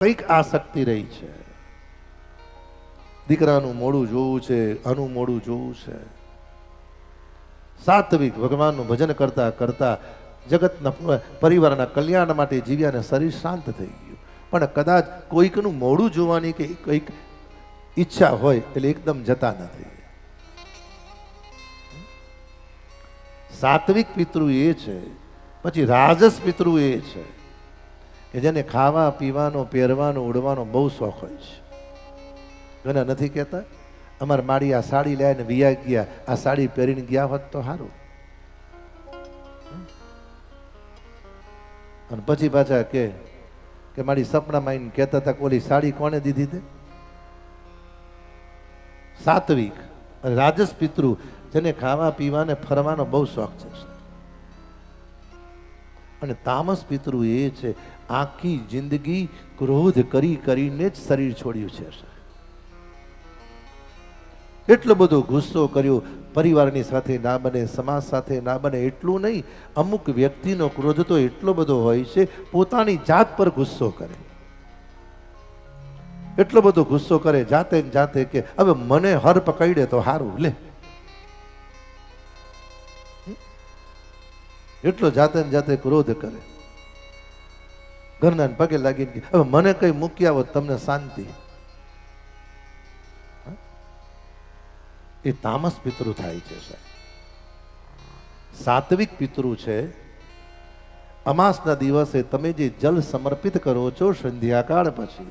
કંઈક આસક્તિ રહી છે. દીકરાનું મોડું જોવું છે, આનું મોડું જોવું છે. સાત્વિક ભગવાનનું ભજન કરતા કરતા જગતના પરિવારના કલ્યાણ માટે જીવ્યા શરીર શાંત થઈ ગયું. પણ કદાચ કોઈકનું મોડું જોવાની કે કંઈક ઈચ્છા હોય એટલે એકદમ જતા નથી. સાત્વિક પિતૃ એ છે, પછી રાજસ પિતૃ એ છે. કે જેને ખાવા, પીવાનો, પહેરવાનો, ઉડવાનો બહુ શોખ હોય છે. ઘણા નથી કહેતા? અમારે માડી આ સાડી લઈને વિયા ગયા, આ સાડી પહેરીને ગયા હોત તો સારું અને પછી પાછા કે કે મારી સપનામાં આવીને કહેતા હતા ઓલી સાડી કોને દીધી તે? સાત્વિક રાજસ પિતૃ, જેને ખાવા, પીવાને, ફરવાનો બહુ શોખ છે. અને તામસ પિતૃ એ છે આખી જિંદગી ક્રોધ કરી કરીને જ શરીર છોડ્યું છે એટલો બધો ગુસ્સો કર્યો, પરિવારની સાથે ના બને, સમાજ સાથે ના બને, એટલું નહીં, અમુક વ્યક્તિનો ક્રોધ તો એટલો બધો હોય છે, પોતાની જાત પર ગુસ્સો કરે. એટલો બધો ગુસ્સો કરે જાતે જાતે કે, હવે મને હર પકડે તો સારું લે. એટલો જાતે જાતે ક્રોધ કરે. ઘરના પગે લાગીને હવે મને કઈ મૂકી આવો તમને શાંતિ. એ તામસ પિતૃ થાય છે, સાહેબ. સાત્વિક પિતૃ છે. અમાસના દિવસે તમે જે જલ સમર્પિત કરો છો સંધ્યાકાળ પછી,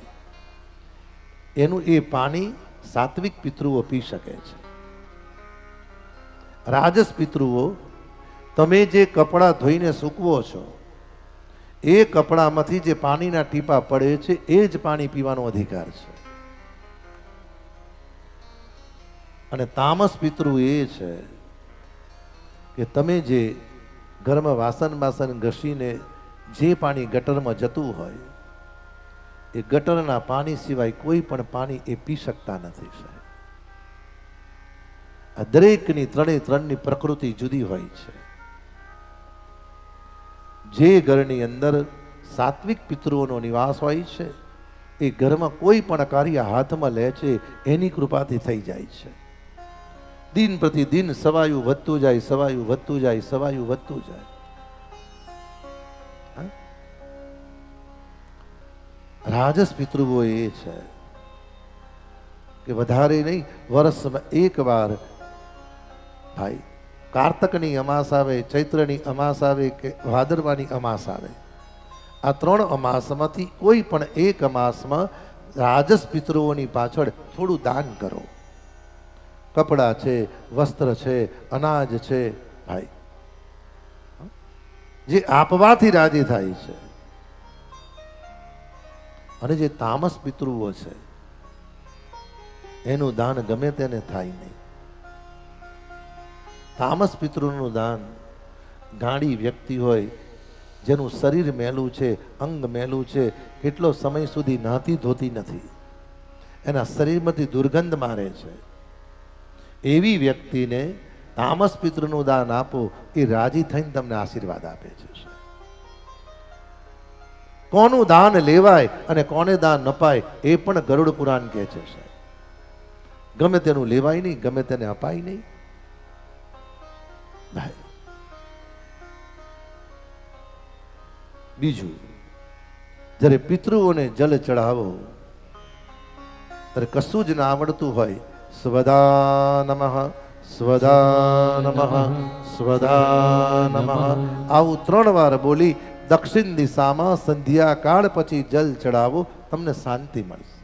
એનું એ પાણી સાત્વિક પિતૃઓ પી શકે છે. રાજસ પિતૃઓ, તમે જે કપડાં ધોઈને સૂકવો છો એ કપડામાંથી જે પાણીના ટીપા પડે છે, એ જ પાણી પીવાનો અધિકાર છે. અને તામસ પિતૃ એ છે કે તમે જે ઘરમાં વાસણ બાસન ઘસીને જે પાણી ગટરમાં જતું હોય, એ ગટરના પાણી સિવાય કોઈ પણ પાણી એ પી શકતા નથી, સાહેબ. આ દરેકની ત્રણે ત્રણની પ્રકૃતિ જુદી હોય છે. જે ઘરની અંદર સાત્વિક પિતૃઓનો નિવાસ હોય છે, એ ઘરમાં કોઈ પણ કાર્ય હાથમાં લે છે, એની કૃપાથી થઈ જાય છે. દિન પ્રતિ દિન સવાયું વધતું જાય, સવાયું વધતું જાય, સવાયું વધતું જાય. રાજસ પિતૃઓ એ છે કે વધારે નહીં વર્ષમાં એક વાર ભાઈ કાર્તકની અમાસ આવે, ચૈત્રની અમાસ આવે કે ભાદરવાની અમાસ આવે? આ ત્રણ અમાસમાંથી કોઈ પણ એક અમાસમાં રાજસ પિતૃઓની પાછળ થોડું દાન કરો. કપડાં છે, વસ્ત્ર છે, અનાજ છે, ભાઈ. જે આપવાથી રાજી થાય છે. અને જે તામસ પિતૃઓ છે, એનું દાન ગમે તેને થાય નહીં. તામસ પિતૃનું દાન. ગાડી વ્યક્તિ હોય, જેનું શરીર મેલું છે, અંગ મેલું છે, કેટલો સમય સુધી નાતી ધોતી નથી. એના શરીરમાંથી દુર્ગંધ મારે છે. એવી વ્યક્તિને તામસ પિતૃનું દાન આપો, એ રાજી થઈને તમને આશીર્વાદ આપે છે કોનું દાન લેવાય અને કોને દાન અપાય, એ પણ ગરુડ પુરાણ કહે છે ગમે તેનું લેવાય નહીં, ગમે તેને અપાય નહીં. ભાઈ બીજું, જ્યારે પિતૃઓને જલ ચડાવો ત્યારે કશું જ ના આવડતું હોય, સ્વદા નમઃ, સ્વદા નમ, સ્વદા નમઃ. આવું ત્રણ વાર બોલી દક્ષિણ દિશામાં સંધ્યા કાળ પછી જલ ચડાવો તમને શાંતિ મળશે.